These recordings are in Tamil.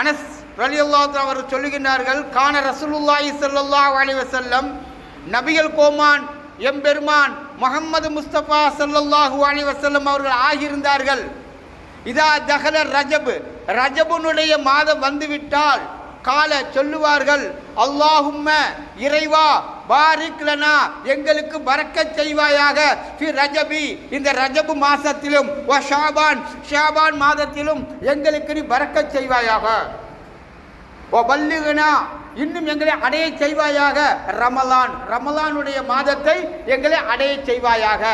அனஸ் ரலி அல்லாத் அவர் சொல்லுகின்றார்கள் கான ரசூலுல்லாஹி ஸல்லல்லாஹு அலி வசல்லம் நபிகள் கோமான் எம்பெருமான் முகம்மது முஸ்தபா ஸல்லல்லாஹு அலி வசல்லம் அவர்கள் ஆகியிருந்தார்கள். இதா தகல ரஜப் ரஜபுனுடைய மாதம் வந்துவிட்டால் கால சொல்லுவார்கள் அல்லாஹும்ம இறைவா பாரிக்லனா எங்களுக்கு பறக்க செய்வாயாக. ஃபி ரஜபி இந்த ரஜபு மாசத்திலும் ஓ ஷாபான் ஷாபான் மாதத்திலும் எங்களுக்கு நீ பறக்க செய்வாயாக. ஓ பல்லுகனா இன்னும் எங்களை அடைய செய்வாயாக. ரமலான் ரமலானுடைய மாதத்தை எங்களை அடைய செய்வாயாக.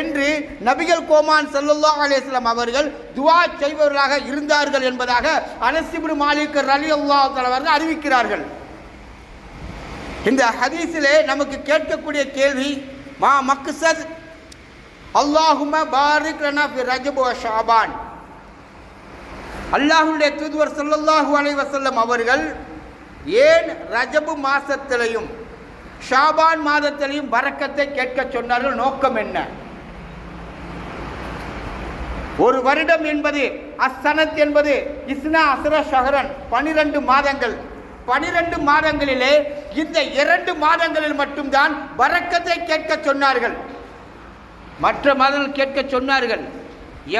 என்று நபிகள் கோமான் செல்லுல்லா அலைஹி அவர்கள் துவா செய்பவர்களாக இருந்தார்கள் என்பதாக அனசிபு மாலிக் ரலி அல்லா அவர்கள் அறிவிக்கிறார்கள். இந்த ஹதீஸிலே நமக்கு கேட்கக்கூடிய கேள்வி மா மக்சத்? அல்லாஹும பாரிக் லனா ஷாபான். அல்லாஹுடைய தூதுவர் சொல்லல்லாஹு அலைஹி வஸல்லம் அவர்கள் ஏன் ரஜபு மாதத்திலையும் ஷாபான் மாதத்திலையும் வரக்கத்தை கேட்க சொன்னார்கள்? நோக்கம் என்ன? ஒரு வருடம் என்பது அசனத் என்பது இஸ்னா அசர ஷஹரன் பனிரெண்டு மாதங்கள். பனிரெண்டு மாதங்களிலே இந்த இரண்டு மாதங்களில் மட்டும்தான் வரக்கத்தை கேட்க சொன்னார்கள். மற்ற மாதங்கள் கேட்க சொன்னார்கள்.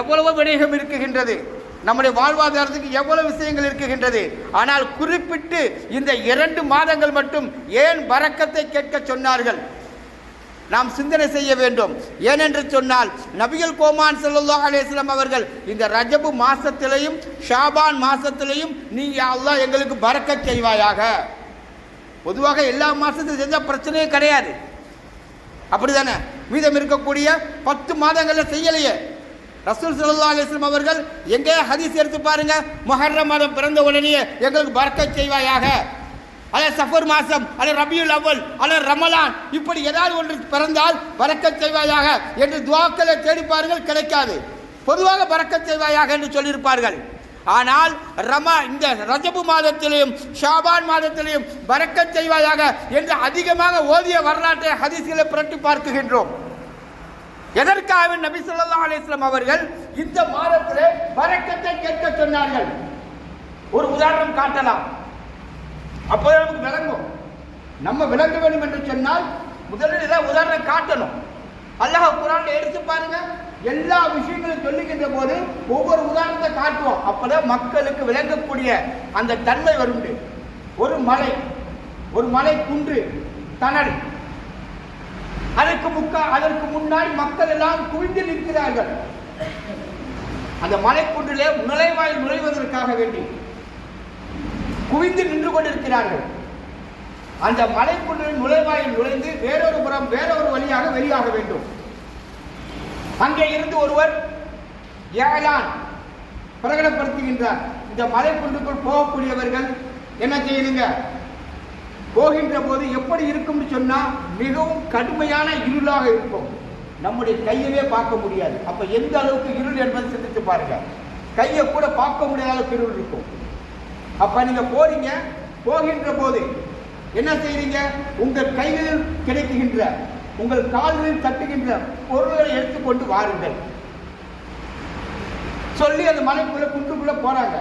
எவ்வளவு விடயம் இருக்குகின்றது? நம்முடைய வாழ்வாதாரத்துக்கு எவ்வளவு விஷயங்கள் இருக்குகின்றது? ஆனால் குறிப்பிட்டு இந்த இரண்டு மாதங்கள் மட்டும் ஏன் வரக்கத்தை கேட்க சொன்னார்கள்? நாம் சிந்தனை செய்ய வேண்டும். ஏனென்று சொன்னால் நபிகள் கோமான் ஸல்லல்லாஹு அலேஸ்லாம் அவர்கள் இந்த ரஜபு மாசத்திலையும் ஷாபான் மாசத்திலையும் நீ யா அல்லாஹ் எங்களுக்கு பறக்க செய்வாயாக. பொதுவாக எல்லா மாசத்திலும் செஞ்சால் பிரச்சனையே கிடையாது. அப்படிதானே? மீதம் இருக்கக்கூடிய பத்து மாதங்களில் செய்யலையே. ரசூல் சல்லா அலிஸ்லாம் அவர்கள் எங்கே ஹதீஸ் எடுத்து பாருங்க மொஹர்ர மாதம் பிறந்த உடனே எங்களுக்கு பறக்க செய்வாயாக. அல்ல சஃபர் மாசம் அல்ல ரபியுல் அவ்வல் அல்ல ரமலான். இப்படி ஏதாவது ஒன்று பிறந்தால் பரக்கத் செய்வாயாக என்று துவாக்களை தேடி பாருங்கள் கிடைக்காது. பொதுவாக பரக்கத் செய்வாயாக என்று சொல்லியிருப்பார்கள். ஆனால் ரமா இந்த ரஜபு மாதத்திலையும் ஷாபான் மாதத்திலையும் பறக்க செய்வாயாக என்று அதிகமாக ஓதிய வரலாற்றை ஹதீஸ்களை புரட்டி பார்க்குகின்றோம். எதற்காக நபி சொல்லா அலிஸ்லாம் அவர்கள் இந்த மாதத்திலே பரக்கத்தை கேட்க சொன்னார்கள்? ஒரு உதாரணம் காட்டலாம். அப்போதான் நமக்கு விளங்கும். நம்ம விளங்க வேண்டும் என்று சொன்னால் முதலில் ஏதாவது உதாரணம் காட்டணும். அல்லாஹ் குரான் எடுத்து பாருங்க. எல்லா விஷயங்களும் சொல்லுகின்ற போது ஒவ்வொரு உதாரணத்தை காட்டுவோம். அப்பதான் மக்களுக்கு விளங்கக்கூடிய அந்த தன்மை வரும் ஒரு மலை ஒரு மலை குன்று தணல். அதற்கு முக்கா அதற்கு முன்னாடி மக்கள் எல்லாம் குவிந்து நிற்கிறார்கள். அந்த மலைக்குன்றிலே நுழைவாயில் நுழைவதற்காக வேண்டி. குவிந்து நின்று கொண்டிருக்கிறார்கள். அந்த மலைக்குன்றின் நுழைவாயில் நுழைந்து வேறொரு புறம் வேறொரு வழியாக வெளியாக வேண்டும். அங்கே இருந்து ஒருவர் ஏலான் பிரகடப்படுத்துகின்றார் இந்த மலைக்குன்றுக்குள் போகக்கூடியவர்கள் என்ன செய்யணுங்க போகின்ற போது எப்படி இருக்கும்னு சொன்னால் மிகவும் கடுமையான இருளாக இருக்கும். நம்முடைய கையவே பார்க்க முடியாது. அப்ப எந்த அளவுக்கு இருள் என்பதை சிந்தித்து பாருங்க. கையை கூட பார்க்க முடியாத அளவுக்கு இருள் இருக்கும். அப்ப நீங்க போறீங்க போகின்ற போது என்ன செய்றீங்க? உங்கள் கைகளில் கிடைக்குகின்ற உங்கள் கால்களில் தட்டுகின்ற பொருள்களை எடுத்துக்கொண்டு வாருங்கள். சொல்லி அந்த மலைக்குள்ள குன்றுக்குள்ள போறாங்க.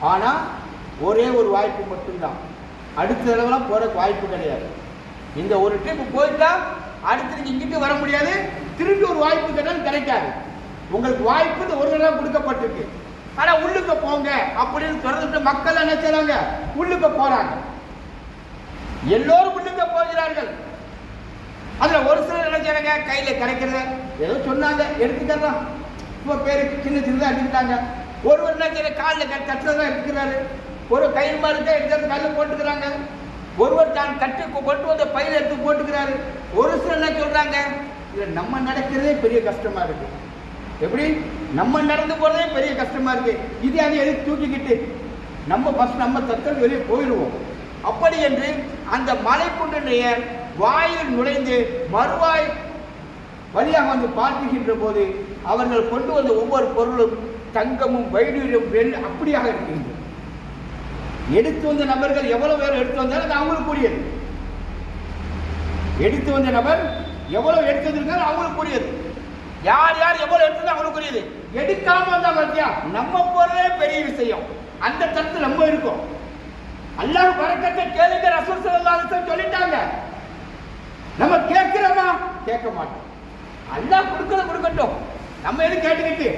ஆனா ஒரே ஒரு வாய்ப்பு மட்டும்தான். அடுத்த தடவைலாம் போறதுக்கு வாய்ப்பு கிடையாது. இந்த ஒரு ட்ரிப் போயிட்டா அடுத்து நீங்க இங்கிட்டு வர முடியாது. திரும்பி ஒரு வாய்ப்பு கேட்டாலும் கிடைக்காது. உங்களுக்கு வாய்ப்பு இந்த ஒரு தடவை கொடுக்கப்பட்டிருக்கு. ஆனா உள்ளுக்கு போங்க அப்படின்னு திறந்துட்டு மக்கள் என்ன செய்யறாங்க உள்ளுக்கு போறாங்க. எல்லோரும் உள்ளுக்க போகிறார்கள். அதுல ஒரு சிலர் என்ன செய்யறாங்க கையில கிடைக்கிறத ஏதோ சொன்னாங்க எடுத்துக்கலாம் இப்போ பேருக்கு சின்ன சின்னதாக அடிக்கிட்டாங்க ஒருவர் என்ன செய்யற காலில் தட்டுறதா எடுத்துக்கிறாரு. ஒரு கயிறு மாதிரி தான் எடுக்கிறது போட்டுக்கிறாங்க. ஒருவர் தான் கட்டு கொண்டு வந்து பையில எடுத்து போட்டுக்கிறாரு. ஒரு சிலர் என்ன சொல்றாங்க? இதில் நம்ம நடக்கிறதே பெரிய கஷ்டமா இருக்கு. எப்படி? நம்ம நடந்து போகிறதே பெரிய கஷ்டமா இருக்கு. இது அதை எதுக்கு தூக்கிக்கிட்டு? நம்ம ஃபஸ்ட் நம்ம தத்தல் வெளியே போயிடுவோம். அப்படி என்று அந்த மலைக்குண்டனுடைய வாயில் நுழைந்து மறுவாய் வழியாக வந்து பார்க்குகின்ற போது அவர்கள் கொண்டு வந்த ஒவ்வொரு பொருளும் தங்கமும் வைடூரியம் வெள் அப்படியாக இருக்கின்றது. எடுத்து வந்த நபர்கள் எவ்வளவு பேர் எடுத்து வந்தாலும் அது அவங்களுக்கு எடுத்து வந்த நபர் எவ்வளவு எடுத்து வந்திருந்தாலும் அவங்களுக்கு கூடியது யார் யார் எவ்வளவு எடுத்தது அவங்களுக்கு புரியுது. எடுக்காம வந்தா பார்த்தியா நம்ம போறதே பெரிய விஷயம். அந்த தரத்துல நம்ம இருக்கோம். அல்லாஹ் பறக்கத்தை கேளுங்க ரசூல் ஸல்லல்லாஹு சொல்லிட்டாங்க. நம்ம கேட்கிறோமா? கேட்க மாட்டோம். அல்லாஹ் கொடுக்கறது கொடுக்கட்டும். நம்ம எது கேட்டுக்கிட்டு?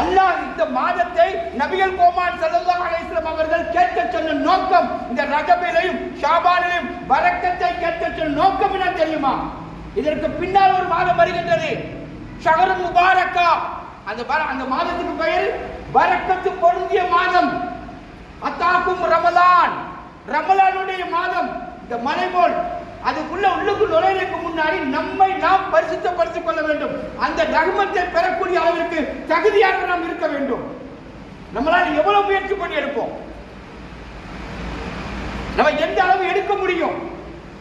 அல்லாஹ் இந்த மாதத்தை நபிகள் கோமான் சல்லல்லாஹு அலைஹி அவர்கள் கேட்க சொன்ன நோக்கம் இந்த ரஜபிலையும் ஷாபானிலையும் வரக்கத்தை கேட்க சொன்ன நோக்கம் என்ன தெரியுமா? இதற்கு பின்னால் ஒரு மாதம் வருகின்றது. ஷஹரன் முபாரக்கா. அந்த அந்த மாதத்துக்கு பெயர் வரக்கத்து பொருந்திய மாதம். அத்தாக்கும் ரமலான். ரமலானுடைய மாதம். இந்த மலை போல். அதுக்குள்ள உள்ளுக்கு நுழைவதற்கு முன்னாடி நம்மை நாம் பரிசுத்தப்படுத்திக் கொள்ள வேண்டும். அந்த ரகுமத்தை பெறக்கூடிய அளவிற்கு தகுதியாக நாம் இருக்க வேண்டும். நம்மளால் எவ்வளவு முயற்சி பண்ணி எடுப்போம்? நம்ம எந்த அளவு எடுக்க முடியும்?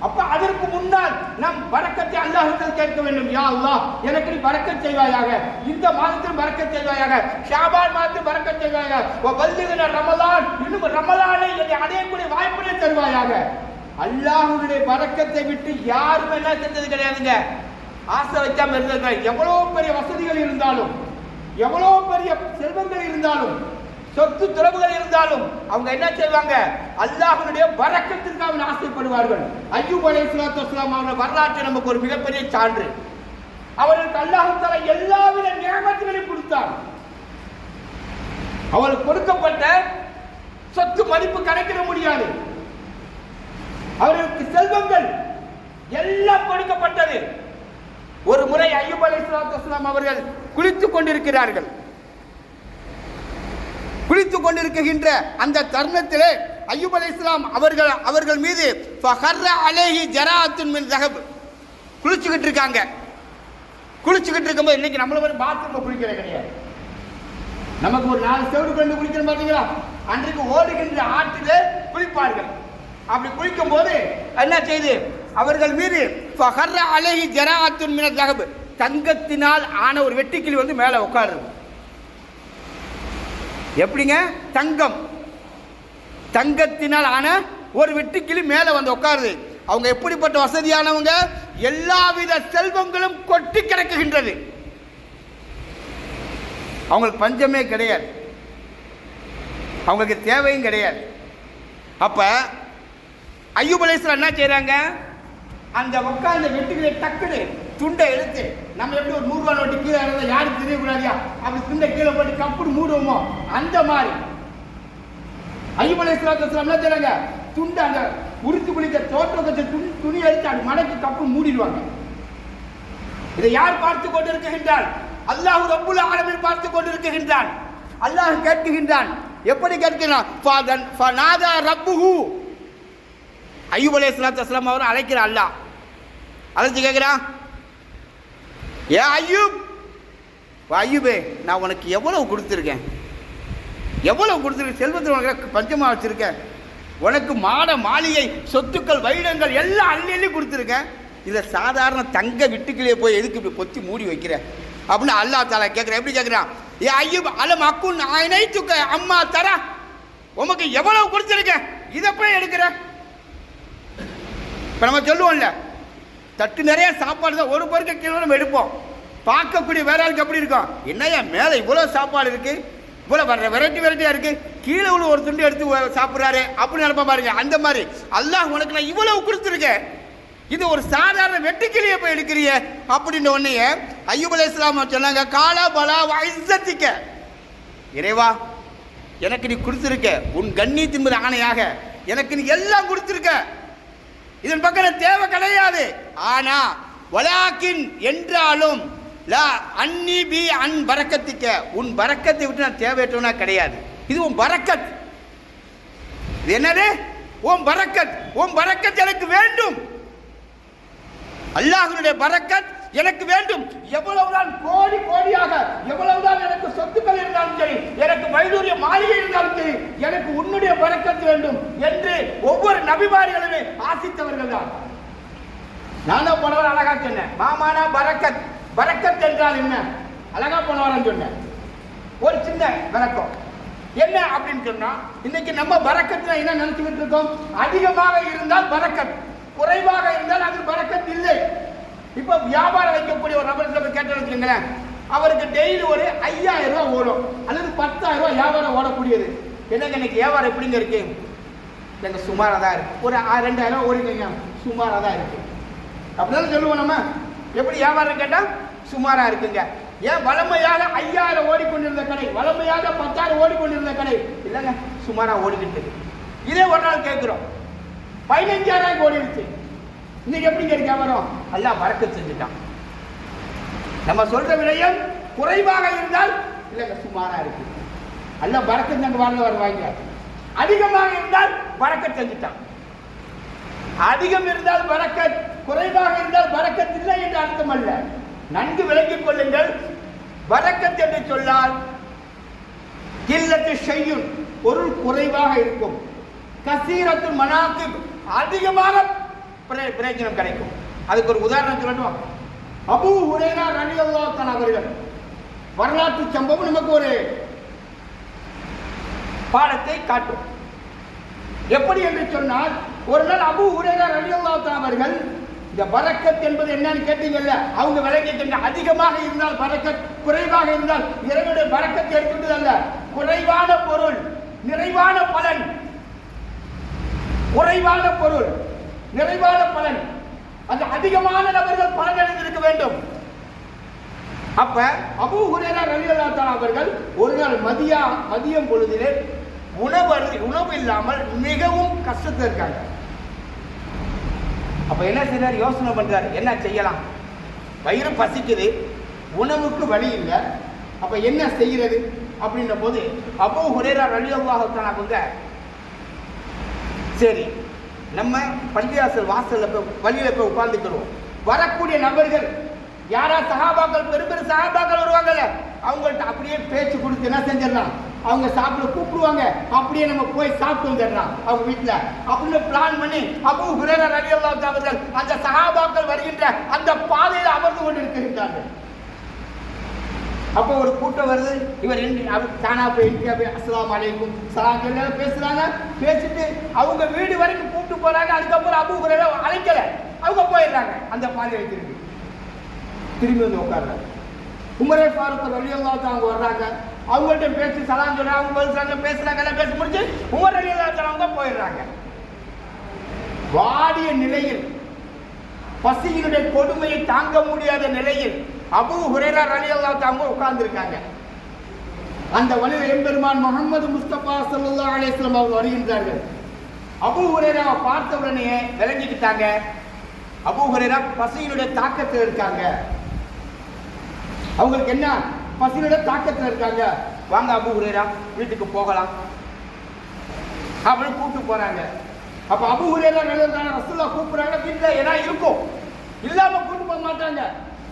அப்ப அதற்கு முன்னால் நாம் வரக்கத்தை அல்லாஹ்விடத்தில் கேட்க வேண்டும். யா அல்லாஹ் எனக்கு நீ பறக்கச் செய்வாயாக. இந்த மாதத்தில் பறக்கச் செய்வாயாக. ஷாபான் மாதத்தில் பறக்கச் செய்வாயாக. வல்லுகிற ரமலான் இன்னும் ரமலானை என்னை அடையக்கூடிய வாய்ப்பினை தருவாயாக. அல்லாஹுடைய வரக்கத்தை விட்டு யாரும் என்ன செஞ்சது கிடையாதுங்க. ஆசை வைக்காம இருந்தது எவ்வளவு பெரிய வசதிகள் இருந்தாலும் எவ்வளவு பெரிய செல்வங்கள் இருந்தாலும் சொத்து துறவுகள் இருந்தாலும் அவங்க என்ன செய்வாங்க? அல்லாஹ்வுடைய வரக்கத்திற்காக ஆசைப்படுவார்கள். ஐயூப் அலைஹிஸ்ஸலாத்து வஸ்ஸலாம் அவர்கள் வரலாற்று நமக்கு ஒரு மிகப்பெரிய சான்று. அவர்களுக்கு அல்லாஹால எல்லாவித நியமத்துகளையும் கொடுத்தார். அவர்களுக்கு கொடுக்கப்பட்ட சொத்து மதிப்பு கணக்கிட முடியாது. அவர்களுக்கு செல்வங்கள் எல்லாம் கொடுக்கப்பட்டது. ஒரு முறை ஐயூப் அலைஹிஸ்ஸலாத்து வஸ்ஸலாம் அவர்கள் குளித்துக் கொண்டிருக்கிறார்கள். குளித்து கொண்டிருக்கின்ற அந்த தருணத்திலே ஐயூப் இஸ்லாம் அவர்கள் அவர்கள் மீது அலேஹி அலைஹி மின் தஹப். குளிச்சுக்கிட்டு இருக்காங்க. குளிச்சுக்கிட்டு இருக்கும்போது இன்னைக்கு நம்மள மாதிரி பாத்ரூம்ல குளிக்கிற கிடையாது. நமக்கு ஒரு நாலு செவடு கண்டு குளிக்கிற பாத்தீங்களா? அன்றைக்கு ஓடுகின்ற ஆற்றிலே குளிப்பார்கள். அப்படி குளிக்கும் போது என்ன செய்து? அவர்கள் மீது அலேஹி அலைஹி ஜராத்துன் மின் தஹப். தங்கத்தினால் ஆன ஒரு வெட்டிக்கிளி வந்து மேலே உட்காருது. எப்படிங்க? தங்கம். தங்கத்தினால் ஆன ஒரு வெட்டுக்கிளி மேலே வந்து உட்காருது. அவங்க எப்படிப்பட்ட வசதியானவங்க? எல்லாவித செல்வங்களும் கொட்டி கிடக்குகின்றது. அவங்களுக்கு பஞ்சமே கிடையாது. அவங்களுக்கு தேவையும் கிடையாது. அப்ப ஐயூப் என்ன செய்கிறாங்க அந்த உட்கார்ந்த வெட்டுக்கிளை டக்குனு துண்டை எடுத்து நம்ம எப்படி ஒரு நூறுரூவா நோட்டு கீழே இருந்தால் யாருக்கு தெரியக்கூடாதியா? அப்படி துண்டை கீழே போட்டு கப்புன்னு மூடுவோமோ? அந்த மாதிரி. ஐயமலை அலைஹிஸ்ஸலாத்து வஸ்ஸலாம் துண்டு துண்டை அந்த உருத்து குளிக்க தோற்றம் வச்ச துணி துணி எடுத்து அது மடக்கி கப்பு மூடிடுவாங்க. இதை யார் பார்த்து கொண்டிருக்கின்றான் அல்லாஹ் ரப்புல் ஆலமில் பார்த்து கொண்டிருக்கின்றான். அல்லாஹ் கேட்குகின்றான் எப்படி கேட்கிறான்? ஃபாதன் ஃபநாதா ரப்புஹு. ஐயூப் அலைஹிஸ்ஸலாத்து வஸ்ஸலாம் அவர் அழைக்கிறான் அல்லாஹ். அழைச்சு கேட்கிறான் ஏ ஐயூப்! ஐயூபே நான் உனக்கு எவ்வளவு கொடுத்துருக்கேன்? எவ்வளவு கொடுத்துருக்கேன்? செல்வத்தில் உனக்கு பஞ்சமாக வச்சுருக்கேன் உனக்கு மாட மாளிகை சொத்துக்கள் வைடங்கள் எல்லாம் அள்ளி அள்ளி கொடுத்துருக்கேன் இதை சாதாரண தங்க விட்டுக்கிளியே போய் எதுக்கு இப்படி பொத்தி மூடி வைக்கிற? அப்படின்னு அல்லா தாலா கேட்குறேன் எப்படி கேட்குறான் ஏ ஐயூப் அல்ல அக்குன் நான் தூக்க அம்மா தர. உமக்கு எவ்வளவு கொடுத்துருக்கேன் இதை போய் எடுக்கிற. இப்போ நம்ம சொல்லுவோம்ல தட்டு நிறைய சாப்பாடு தான். ஒரு பொருட்கள் கீழே நம்ம எடுப்போம். பார்க்கக்கூடிய வேற ஆளுக்கு எப்படி இருக்கும்? என்னய்யா மேலே இவ்வளோ சாப்பாடு இருக்குது இவ்வளோ வர வெரைட்டி வெரைட்டியாக இருக்குது கீழே உள்ள ஒரு துண்டு எடுத்து சாப்பிட்றாரு. அப்படின்னு நினைப்பா பாருங்க. அந்த மாதிரி. அல்லாஹ் உனக்கு நான் இவ்வளவு கொடுத்துருக்கேன். இது ஒரு சாதாரண வெட்டுக்கிளியை போய் எடுக்கிறிய. அப்படின்ற உடனே ஐயூப் அலைஹிஸ்ஸலாம் சொன்னாங்க காலா பலா வைசத்திக்க இறைவா எனக்கு நீ கொடுத்துருக்க. உன் கண்ணியத்தின் மீது ஆணையாக எனக்கு நீ எல்லாம் கொடுத்துருக்க. இதன் பக்கம் தேவை கிடையாது ஆனா வலாக்கின் என்றாலும் லா அன்னி பி அன் பறக்கத்திக்க உன் பறக்கத்தை விட்டு நான் தேவையற்றவனா கிடையாது. இது உன் பறக்கத் இது என்னது? உன் பறக்கத் உன் பறக்கத் எனக்கு வேண்டும். அல்லாஹனுடைய பறக்கத் எனக்கு வேண்டும். எவ்வளவுதான் கோடி கோடியாக எவ்வளவுதான் எனக்கு சொத்துக்கள் இருந்தாலும் சரி எனக்கு வைடூரிய மாளிகை இருந்தாலும் சரி எனக்கு உன்னுடைய பரக்கத் வேண்டும் என்று ஒவ்வொரு நபிமாரிகளுமே ஆசித்தவர்கள் தான். நான் போனவர் அழகா சொன்னேன். மாமானா பரக்கத் பரக்கத் என்றால் என்ன? அழகா போனவரன் சொன்னேன். ஒரு சின்ன விளக்கம். என்ன அப்படின்னு சொன்னா இன்னைக்கு நம்ம பறக்கத்துல என்ன நினைச்சுக்கிட்டு இருக்கோம்? அதிகமாக இருந்தால் பறக்கத் குறைவாக இருந்தால் அது பறக்கத் இல்லை. இப்போ வியாபாரம் வைக்கக்கூடிய ஒரு நபர் நம்ம கேட்டு வச்சுக்கோங்களேன். அவருக்கு டெய்லி ஒரு ஐயாயிரம் ரூபா ஓடும். அல்லது பத்தாயிரம் ரூபா வியாபாரம் ஓடக்கூடியது. என்னங்க இன்னைக்கு வியாபாரம் எப்படிங்க இருக்கு? இல்லைங்க சுமாராக தான் இருக்கு. ஒரு ரெண்டாயிரம் ரூபாய் ஓடிங்க சுமாராக தான் இருக்கு. அப்படிதான் சொல்லுவோம் நம்ம. எப்படி வியாபாரம் கேட்டால் சுமாராக இருக்குங்க. ஏன் வளமையாக ஐயாயிரம் ஓடிக்கொண்டிருந்த கடை வளமையாக பத்தாயிரம் ஓடிக்கொண்டிருந்த கடை இல்லைங்க சுமாராக ஓடிக்கிட்டு இருக்கு. இதே ஒரு நாள் கேட்குறோம். பதினஞ்சாயிரம் ஓடிடுச்சு இன்னைக்கு எப்படிங்க இருக்கு வரும் எல்லாம் வரக்க செஞ்சுட்டான். நம்ம சொல்ற விடயம் குறைவாக இருந்தால் இல்லைங்க சுமாரா இருக்கு. எல்லாம் வரக்கு தங்க வாழ்ந்து வருவாங்க. அதிகமாக இருந்தால் வரக்க செஞ்சுட்டான். அதிகம் இருந்தால் வரக்க குறைவாக இருந்தால் வரக்கத் இல்லை என்று அர்த்தம் அல்ல. நன்கு விளங்கிக் கொள்ளுங்கள். வரக்கத் என்று சொன்னால் கில்லத்து செய்யும் பொருள் குறைவாக இருக்கும். கசீரத்து மனாக்கு அதிகமாக பிரயோஜனம் கிடைக்கும். அதுக்கு ஒரு உதாரணம் சொல்லட்டும் அபு ஹுரேரா ரலியல்லாஹு அவர்கள் வரலாற்று சம்பவம் நமக்கு ஒரு பாடத்தை காட்டும். எப்படி என்று சொன்னால் ஒரு நாள் அபு ஹுரேரா ரவி தஆலா அவர்கள் இந்த வரக்கத் என்பது என்னன்னு கேட்டீங்கல்ல அவங்க விளங்கிட்டு அதிகமாக இருந்தால் பரக்கத் குறைவாக இருந்தால் இறைவனுடைய பரக்கத்தை எடுத்துட்டு அல்ல. குறைவான பொருள் நிறைவான பலன் குறைவான பொருள். நிறைவான பலன். அந்த அதிகமான நபர்கள் பலன் அடைந்திருக்க வேண்டும். அப்ப அபு ஹுரேரா ரலியல்லாஹு அவர்கள் ஒரு நாள் மதியா மதியம் பொழுதிலே உணவு உணவு இல்லாமல் மிகவும் கஷ்டத்தில் இருக்காங்க. அப்ப என்ன செய்யறாரு யோசனை பண்றாரு. என்ன செய்யலாம்? வயிறு பசிக்குது. உணவுக்கு வழி இல்லை. அப்ப என்ன செய்யறது? அப்படின்ற போது அபூ ஹுரேரா ரலியல்லாஹு தஆலா சரி நம்ம பள்ளியாசல் வாசல்ல போய் வழியில போய் உட்கார்ந்துக்கிறோம். வரக்கூடிய நபர்கள் யாரா சகாபாக்கள் பெரும் பெரும் சகாபாக்கள் வருவாங்கல்ல அவங்கள்ட்ட அப்படியே பேச்சு கொடுத்து என்ன செஞ்சிடலாம்? அவங்க சாப்பிட கூப்பிடுவாங்க. அப்படியே நம்ம போய் சாப்பிட்டு வந்துடலாம் அவங்க வீட்டுல அப்படின்னு பிளான் பண்ணி அபு ஹுரேரா ரலியல்லாஹு அவர்கள் அந்த சகாபாக்கள் வருகின்ற அந்த பாதையில் அமர்ந்து கொண்டிருக்கின்றார்கள். அப்போ ஒரு கூட்டம் வருது. இவர் அவர் தானா போய் இந்தியா போய் அஸ்லாம் அலைக்கும். சலாம் சொல்லி எல்லாம் பேசுறாங்க. பேசிட்டு அவங்க வீடு வரைக்கும் கூப்பிட்டு போறாங்க. அதுக்கப்புறம் அபு ஹுரேரா அழைக்கல. அவங்க போயிடுறாங்க. அந்த பாதையை திரும்பி. திரும்பி வந்து உட்காடுறாங்க உமரே ஃபாரூக் ரலியல்லாஹு அவங்க வர்றாங்க. அவங்கள்ட்ட பேசி சலாம் சொல்றாங்க அவங்க பேசுறாங்க பேசுறாங்க எல்லாம் பேசி முடிச்சு உமர் ரலியல்லாஹு அவங்க போயிடுறாங்க. வாடிய நிலையில் பசியினுடைய கொடுமையை தாங்க முடியாத நிலையில் அபூ ஹுரேரா அலி அல்லா தாங்க உட்கார்ந்துருக்காங்க. அந்த வழியில் எம்பெருமான் முகமது முஸ்தபா சல்லா அலிஸ்லாம் வஸல்லம் அவங்க வருகின்றார்கள். அபூ ஹுரேரா பார்த்த உடனே விளங்கிக்கிட்டாங்க. அபூ ஹுரேரா பசியினுடைய தாக்கத்தில் இருக்காங்க. அவங்களுக்கு என்ன? பசியினுடைய தாக்கத்தில் இருக்காங்க. வாங்க அபு ஹுரேரா வீட்டுக்கு போகலாம். அப்படின்னு கூப்பிட்டு போறாங்க. அப்ப அபு ஹுரேரா நல்லதான ரசூல்லா கூப்பிடுறாங்க வீட்டுல ஏன்னா இருக்கும். இல்லாம கூட்டு போக மாட்டாங்க.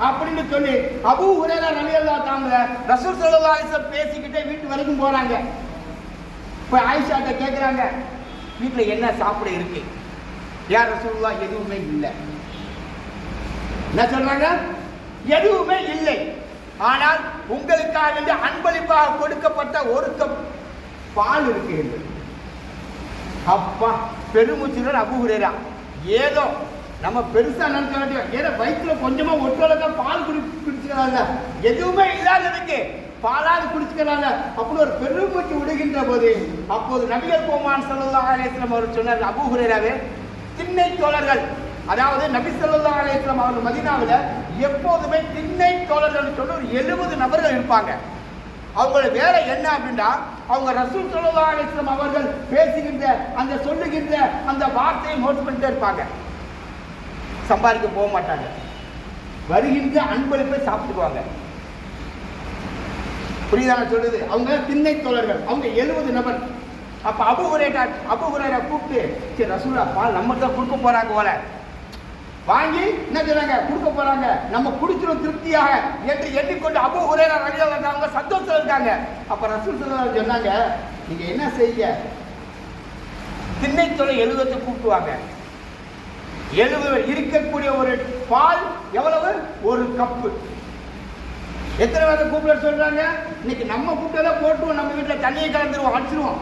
அப்படின்னு சொல்லி அபு ஹுரேரா நல்லதா தாங்க ரசூல் சொல்லா பேசிக்கிட்டே வீட்டு வரைக்கும் போறாங்க. போய் ஆயிஷாட்ட கேக்குறாங்க வீட்டுல என்ன சாப்பிட இருக்கு? யார் ரசூல்லா எதுவுமே இல்லை. என்ன சொல்றாங்க? எதுவுமே இல்லை. ஆனால் உங்களுக்காக அன்பளிப்பாக கொடுக்கப்பட்ட ஒரு கப் பால் இருக்கிறது அப்பா பெருமூச்சுடன் அபுகுரேரா. ஏதோ நம்ம பெருசா நினைக்க வேண்டிய ஏதோ வயிற்றுல கொஞ்சமா ஒட்டுவலக்கா பால் குடி குடிச்சுக்கிறாங்க. எதுவுமே இல்லாததுக்கு பாலாவது குடிச்சுக்கிறாங்க. அப்படி ஒரு பெருமூச்சு விடுகின்ற போது அப்போது நபிகள் கோமான் ஸல்லல்லாஹு ஆலயத்தில் அவர் சொன்னார் அபுகுரேராவே திண்ணை தோழர்கள். அதாவது நபி ஸல்லல்லாஹு ஆலயத்தில் அவர் மதினாவில் எப்போதுமே திண்ணை தோழர்கள் சொல்லி ஒரு எழுபது நபர்கள் இருப்பாங்க. அவங்களோட வேலை என்ன அப்படின்னா அவங்க ரசூல் சொல்லுவாங்க அவர்கள் பேசுகின்ற அந்த சொல்லுகின்ற அந்த வார்த்தையை நோட் பண்ணிட்டே இருப்பாங்க. சம்பாதிக்க போக மாட்டாங்க. வருகின்ற அன்பளிப்பை சாப்பிட்டுக்குவாங்க. புரியுதான சொல்லுது அவங்க திண்ணை தோழர்கள். அவங்க எழுபது நபர். அப்போ அபு உரையா அபு ஹுரேரா கூப்பிட்டு சரி ரசூலா பால் நம்ம தான் கொடுக்க போறாங்க போல. வாங்கி என்ன செய்றாங்க? கொடுக்க போறாங்க. நம்ம குடிச்சிடும் திருப்தியாக என்று எண்ணிக்கொண்டு அபு உரையா ரலியல்லாஹு இருக்காங்க சந்தோஷம் இருக்காங்க. அப்ப ரசூல் சொன்னாங்க நீங்க என்ன செய்ய? திண்ணைத்துறை எழுதத்தை கூப்பிடுவாங்க எழுபது இருக்கக்கூடிய ஒரு பால் எவ்வளவு? ஒரு கப்பு. எத்தனை பேரை கூப்பிட சொல்றாங்க? இன்னைக்கு நம்ம கூப்பிட்டதை போட்டுருவோம். நம்ம வீட்டில் தண்ணியை கலந்துருவோம் அடிச்சிருவோம்.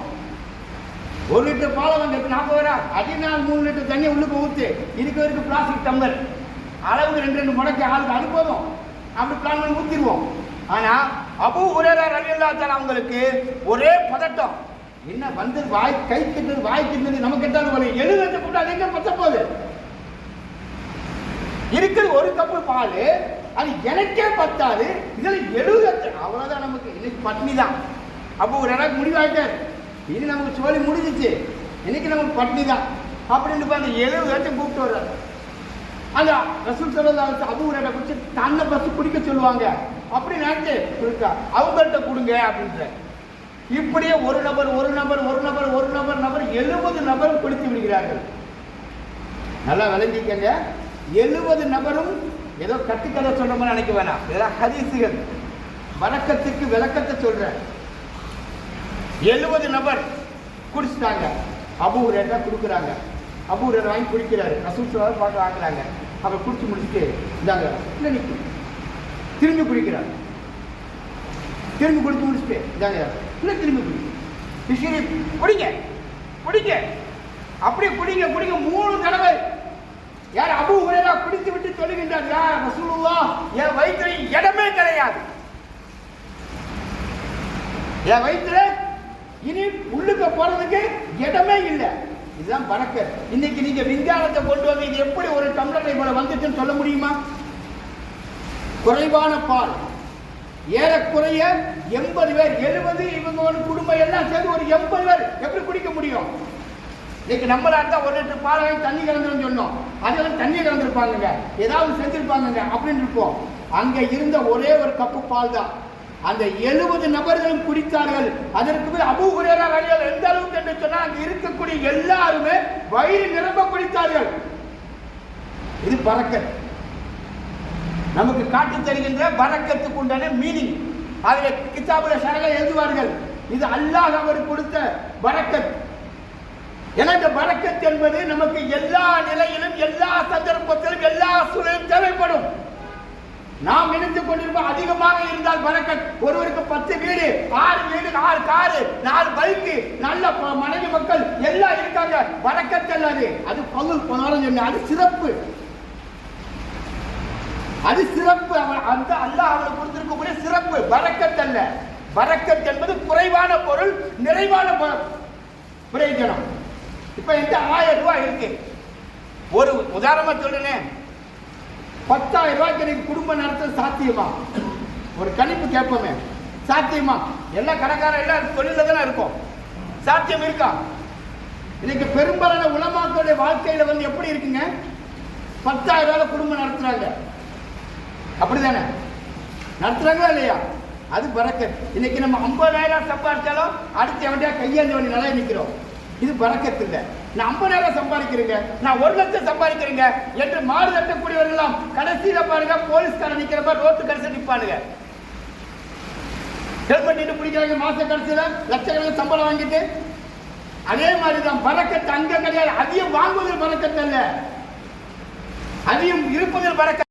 ஒரு லிட்டர் பாலை வாங்க நாற்பது ரூபா. அதினால் மூணு லிட்டர் தண்ணி உள்ளுக்கு ஊற்று இருக்க வரைக்கும் பிளாஸ்டிக் டம்ளர் அளவுக்கு ரெண்டு ரெண்டு முடக்கி ஆளுக்கு அது போதும். அப்படி பிளான் பண்ணி ஊற்றிடுவோம் ஆனால் அபு உரேரா ரவியல்லா தான் அவங்களுக்கு ஒரே பதட்டம். என்ன வந்து வாய் கை கிட்டது வாய் கிட்டது நமக்கு எட்டாவது வழி எழுபது கூட அது எங்க பத்த போகுது? இருக்கிற ஒரு கப்பு பால் அது எனக்கே பத்தாது. இதில் எழுபது அவ்வளோதான் நமக்கு. இன்னைக்கு பட்னி தான் அப்போ ஒரு இடம் முடிவாயிட்டார். இது நமக்கு சோழி முடிஞ்சிச்சு. இன்னைக்கு நமக்கு பட்னி தான் அப்படின்னு பார்த்து எழுபது வருஷம் கூப்பிட்டு வர்றாரு. அந்த ரசூல் சொல்லலாம் அபு இடம் குடிச்சு தன்னை பஸ் குடிக்க சொல்லுவாங்க. அப்படி நினைச்சு கொடுத்தா அவங்கள்ட்ட கொடுங்க அப்படின்ற. இப்படியே ஒரு நபர் ஒரு நபர் ஒரு நபர் ஒரு நபர் நபர் எழுபது நபரும் குடித்து விடுகிறார்கள். நல்லா விளங்கிக்கங்க. எழுபது நபரும் ஏதோ கட்டுக்கதை சொல்ற மாதிரி நினைக்க வேணாம். ஏதாவது ஹரிசுகள் வழக்கத்துக்கு விளக்கத்தை சொல்றேன். எழுபது நபர் குடிச்சிட்டாங்க. அபு ரேட்டா கொடுக்குறாங்க. அபு ரேட் வாங்கி குடிக்கிறாரு. ரசூல் சொல்ல பார்க்க வாங்குறாங்க. அவர் குடிச்சு முடிச்சுட்டு இந்தாங்க இல்லை நிற்கும் திரும்பி குடிக்கிறார். திரும்பி குடிச்சு முடிச்சுட்டு இந்தாங்க இல்லை திரும்பி குடிக்கும் குடிங்க குடிங்க. அப்படி குடிங்க குடிங்க மூணு தடவை. யார் அபு உரையா குடித்து விட்டு சொல்லுகின்றார் யார் என் வயிற்றுல இடமே கிடையாது. என் வயிற்றுல இனி உள்ளுக்க போறதுக்கு இடமே இல்லை. இதுதான் பறக்கத் இன்னைக்கு நீங்க விஞ்ஞானத்தை கொண்டு வந்து இது எப்படி ஒரு டம்ளரை போல வந்துச்சுன்னு சொல்ல முடியுமா? குறைவான பால். ஏறக்குறைய எண்பது பேர் எழுபது இவங்க ஒரு குடும்பம் எல்லாம் சேர்ந்து ஒரு எண்பது பேர் எப்படி குடிக்க முடியும்? இன்னைக்கு நம்மளா இருந்தா ஒரு லிட்டர் பால் வாங்கி தண்ணி கலந்துரும் சொன்னோம். அதெல்லாம் தண்ணி கலந்துருப்பாங்க ஏதாவது செஞ்சிருப்பாங்க அப்படின்னு இருப்போம். அங்க இருந்த ஒரே ஒரு கப்பு பால் தான் அந்த எழுபது நபர்களும் குடித்தார்கள். அதற்கு மேல் அபு எந்த அளவுக்கு என்று சொன்னால் அங்கு இருக்கக்கூடிய எல்லாருமே வயிறு நிரம்ப குடித்தார்கள். இது பறக்கத் நமக்கு காட்டி தருகின்ற பறக்கத்துக்கு உண்டான மீனிங் அதில் கிதாபுல சரக எழுதுவார்கள் இது அல்லாஹ் அவர் கொடுத்த பறக்கத் ஏன்னா இந்த பறக்கத் என்பது நமக்கு எல்லா நிலையிலும் எல்லா சந்தர்ப்பத்திலும் எல்லா சூழலும் தேவைப்படும். நாம் நினைத்துக் கொண்டிருப்போம் அதிகமாக இருந்தால் பறக்கத் ஒருவருக்கு பத்து வீடு ஆறு வீடு ஆறு காரு நாலு பைக்கு நல்ல மனைவி மக்கள் எல்லாம் இருக்காங்க. பறக்கத் அல்லாது அது பங்கு போனாலும் சொன்ன அது சிறப்பு. அது சிறப்பு. அவன் அந்த அல்லாஹ் அவனுக்கு கொடுத்திருக்கக்கூடிய சிறப்பு. பரக்கத் அல்ல என்பது குறைவான பொருள் நிறைவான பொருள் பிரயோஜனம் இப்ப எந்த ஆயிரம் ரூபாய் இருக்கு. ஒரு உதாரணமா சொல்லுனேன் பத்தாயிரம் ரூபாய்க்கு நீங்க குடும்பம் நடத்த சாத்தியமா? ஒரு கணிப்பு கேட்போமே. சாத்தியமா? எல்லா கடைக்காரன் எல்லாம் தொழில தானே இருக்கும். சாத்தியம் இருக்கா? இன்னைக்கு பெரும்பாலான உலமாக்களுடைய வாழ்க்கையில வந்து எப்படி இருக்குங்க? பத்தாயிரம் ரூபாய் குடும்பம் நடத்துறாங்க. அப்படிதானே? நடத்துறாங்களா இல்லையா? அது பறக்க. இன்னைக்கு நம்ம ஐம்பதாயிரம் சம்பாதிச்சாலும் அடுத்து எவன்டையா கையேந்த வேண்டிய நிலையை நிற்கிறோம் இது பறக்கத்து இல்லை நான் ஐம்பதாயிரம் சம்பாதிக்கிறேங்க. நான் ஒரு லட்சம் சம்பாதிக்கிறேங்க. என்று மாறு தட்டக்கூடியவர்கள்லாம் கடைசியில் கடைசியில பாருங்க போலீஸ்காரன் நிக்கிற மாதிரி ரோட்டு கடைசி நிற்பானுங்க ஹெல்மெட் இட்டு பிடிக்கிறாங்க மாச கடைசியில லட்சக்கணக்கில் சம்பளம் வாங்கிட்டு. அதே மாதிரி தான் பறக்கத்து அங்கே கிடையாது அதிகம் வாங்குவதில் பறக்கத்து அல்ல அதிகம் இருப்பதில் பறக்க